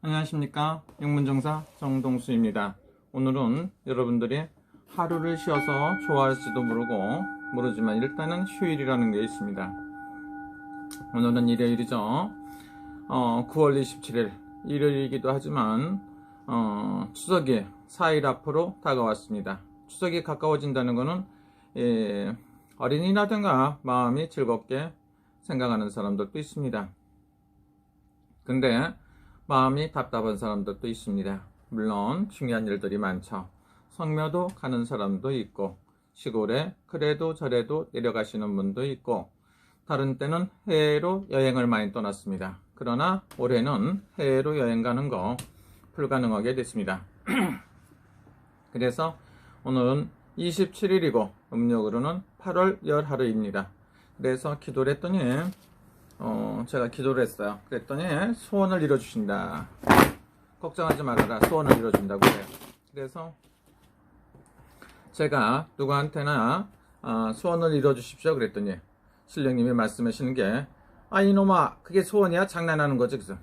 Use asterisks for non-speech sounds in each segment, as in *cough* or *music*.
안녕하십니까? 영문정사 정동수입니다. 오늘은 여러분들이 하루를 쉬어서 좋아할지도 모르고 모르지만 일단은 휴일이라는 게 있습니다. 오늘은 일요일이죠. 어, 9월 27일 일요일이기도 하지만 어, 추석이 4일 앞으로 다가왔습니다. 추석이 가까워진다는 것은 예, 어린이라든가 마음이 즐겁게 생각하는 사람들도 있습니다. 근데 마음이 답답한 사람들도 있습니다. 물론 중요한 일들이 많죠. 성묘도 가는 사람도 있고 시골에 그래도 저래도 내려가시는 분도 있고 다른 때는 해외로 여행을 많이 떠났습니다. 그러나 올해는 해외로 여행 가는 거 불가능하게 됐습니다. *clears throat* 그래서 오늘은 27일이고 음력으로는 8월 열하루입니다. 그래서 기도를 했더니 어, 제가 기도를 했어요. 그랬더니 소원을 이뤄주신다. 걱정하지 말아라. 소원을 이뤄준다고 해요. 그래서 제가 누구한테나 아, 소원을 이뤄주십시오. 그랬더니 신령님이 말씀하시는 게 아, 이놈아, 그게 소원이야? 장난하는 거지. 그래서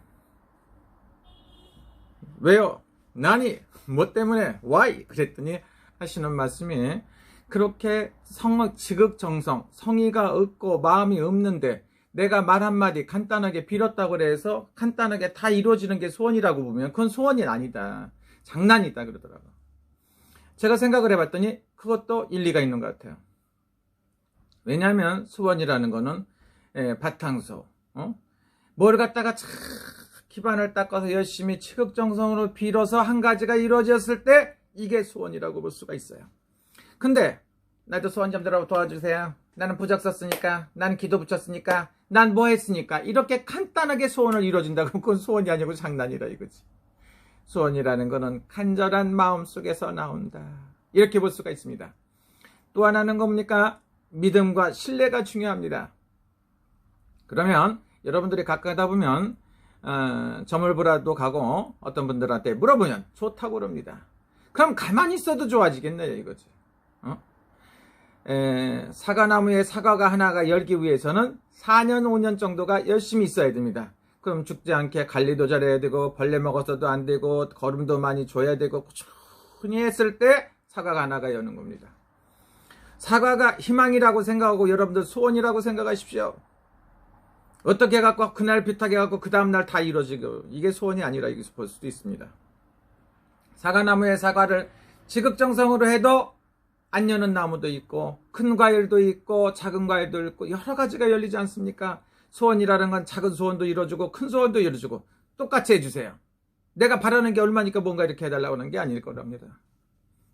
왜요? 나니? 뭐 때문에? Why? 그랬더니 하시는 말씀이 그렇게 성, 지극정성, 성의가 없고 마음이 없는데 내가 말 한마디 간단하게 빌었다고 그래서 간단하게 다 이루어지는 게 소원이라고 보면 그건 소원이 아니다. 장난이다 그러더라고. 제가 생각을 해봤더니 그것도 일리가 있는 것 같아요. 왜냐하면 소원이라는 거는 예, 바탕소, 어? 뭘 갖다가 참 기반을 닦아서 열심히 치극정성으로 빌어서 한 가지가 이루어졌을 때 이게 소원이라고 볼 수가 있어요. 근데 나도 소원 좀 들어 도와주세요. 나는 부적 썼으니까, 나는 기도 붙였으니까, 난 뭐 했으니까 이렇게 간단하게 소원을 이뤄준다고 그건 소원이 아니고 장난이라 이거지. 소원이라는 거는 간절한 마음 속에서 나온다. 이렇게 볼 수가 있습니다. 또 하나는 뭡니까? 믿음과 신뢰가 중요합니다. 그러면 여러분들이 가까이 하다 보면 어, 점을 보라도 가고 어떤 분들한테 물어보면 좋다고 그럽니다. 그럼 가만히 있어도 좋아지겠네요 이거지. 어? 에, 사과나무에 사과가 하나가 열기 위해서는 4년, 5년 정도가 열심히 있어야 됩니다. 그럼 죽지 않게 관리도 잘해야 되고, 벌레 먹어서도 안 되고, 거름도 많이 줘야 되고, 꾸준히 했을 때 사과가 하나가 여는 겁니다. 사과가 희망이라고 생각하고 여러분들 소원이라고 생각하십시오. 어떻게 해갖고 그날 비타게 해갖고 그 다음날 다 이루어지고, 이게 소원이 아니라 이게 볼 수도 있습니다. 사과나무에 사과를 지극정성으로 해도 안 여는 나무도 있고 큰 과일도 있고 작은 과일도 있고 여러 가지가 열리지 않습니까? 소원이라는 건 작은 소원도 이루어주고 큰 소원도 이루어주고 똑같이 해주세요. 내가 바라는 게 얼마니까 뭔가 이렇게 해달라고 하는 게 아닐 거랍니다.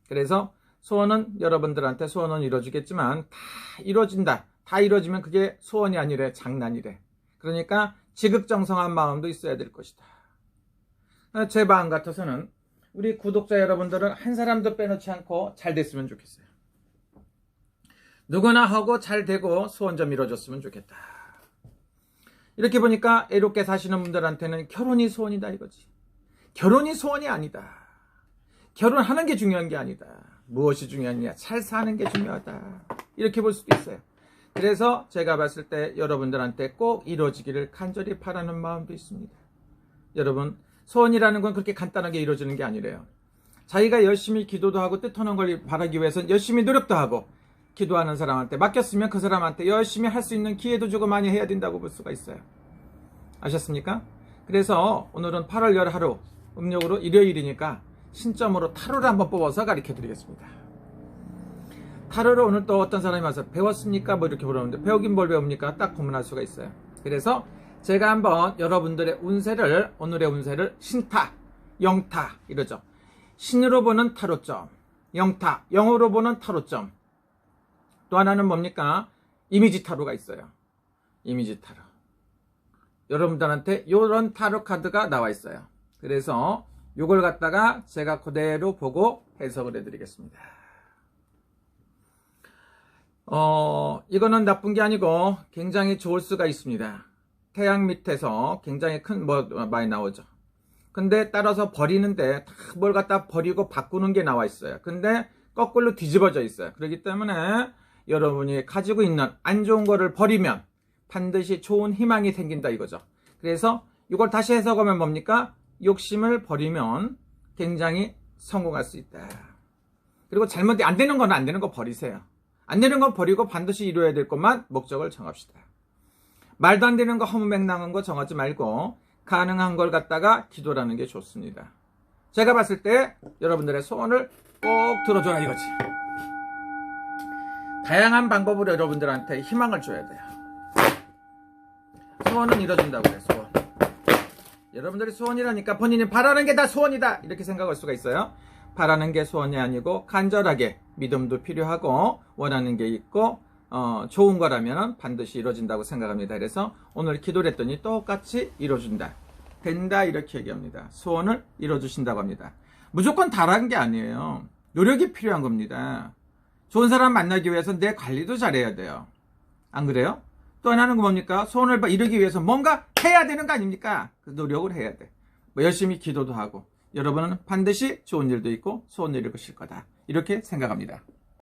그래서 소원은 여러분들한테 소원은 이루어주겠지만 다 이루어진다. 다 이루어지면 그게 소원이 아니래 장난이래. 그러니까 지극정성한 마음도 있어야 될 것이다. 제 마음 같아서는 우리 구독자 여러분들은 한 사람도 빼놓지 않고 잘 됐으면 좋겠어요. 누구나 하고 잘 되고 소원 좀 이뤄줬으면 좋겠다. 이렇게 보니까 애롭게 사시는 분들한테는 결혼이 소원이다 이거지. 결혼이 소원이 아니다. 결혼하는 게 중요한 게 아니다. 무엇이 중요하냐? 잘 사는 게 중요하다. 이렇게 볼 수도 있어요. 그래서 제가 봤을 때 여러분들한테 꼭 이루어지기를 간절히 바라는 마음도 있습니다. 여러분, 소원이라는 건 그렇게 간단하게 이루어지는 게 아니래요. 자기가 열심히 기도도 하고 뜻하는 걸 바라기 위해서는 열심히 노력도 하고 기도하는 사람한테 맡겼으면 그 사람한테 열심히 할 수 있는 기회도 주고 많이 해야 된다고 볼 수가 있어요. 아셨습니까? 그래서 오늘은 8월 열 하루 음력으로 일요일이니까 신점으로 타로를 한번 뽑아서 가르쳐 드리겠습니다. 타로를 오늘 또 어떤 사람이 와서 배웠습니까? 뭐 이렇게 물어보는데 배우긴 뭘 배웁니까? 딱 고민할 수가 있어요. 그래서 제가 한번 여러분들의 운세를 오늘의 운세를 신타, 영타 이러죠. 신으로 보는 타로점, 영타, 영어로 보는 타로점. 또 하나는 뭡니까? 이미지 타로가 있어요. 이미지 타로. 여러분들한테 이런 타로 카드가 나와 있어요. 그래서 이걸 갖다가 제가 그대로 보고 해석을 해드리겠습니다. 어, 이거는 나쁜 게 아니고 굉장히 좋을 수가 있습니다. 태양 밑에서 굉장히 큰 뭐 많이 나오죠. 근데 따라서 버리는데 다 뭘 갖다 버리고 바꾸는 게 나와 있어요. 근데 거꾸로 뒤집어져 있어요. 그렇기 때문에 여러분이 가지고 있는 안 좋은 거를 버리면 반드시 좋은 희망이 생긴다 이거죠. 그래서 이걸 다시 해석하면 뭡니까? 욕심을 버리면 굉장히 성공할 수 있다. 그리고 잘못 안 되는 건 안 되는 거 버리세요. 안 되는 건 버리고 반드시 이루어야 될 것만 목적을 정합시다. 말도 안 되는 거 허무맹랑한 거 정하지 말고 가능한 걸 갖다가 기도라는 게 좋습니다. 제가 봤을 때 여러분들의 소원을 꼭 들어줘라 이거지. 다양한 방법으로 여러분들한테 희망을 줘야 돼요. 소원은 이뤄진다고 그래, 소원. 여러분들이 소원이라니까 본인이 바라는 게 다 소원이다! 이렇게 생각할 수가 있어요. 바라는 게 소원이 아니고 간절하게 믿음도 필요하고 원하는 게 있고 어, 좋은 거라면 반드시 이루어진다고 생각합니다. 그래서 오늘 기도를 했더니 똑같이 이루어준다. 된다 이렇게 얘기합니다. 소원을 이뤄주신다고 합니다. 무조건 다라는 게 아니에요. 노력이 필요한 겁니다. 좋은 사람 만나기 위해서 내 관리도 잘해야 돼요. 안 그래요? 또 하나는 거 뭡니까? 소원을 이루기 위해서 뭔가 해야 되는 거 아닙니까? 그 노력을 해야 돼. 뭐 열심히 기도도 하고 여러분은 반드시 좋은 일도 있고 소원 이루실 거다. 이렇게 생각합니다.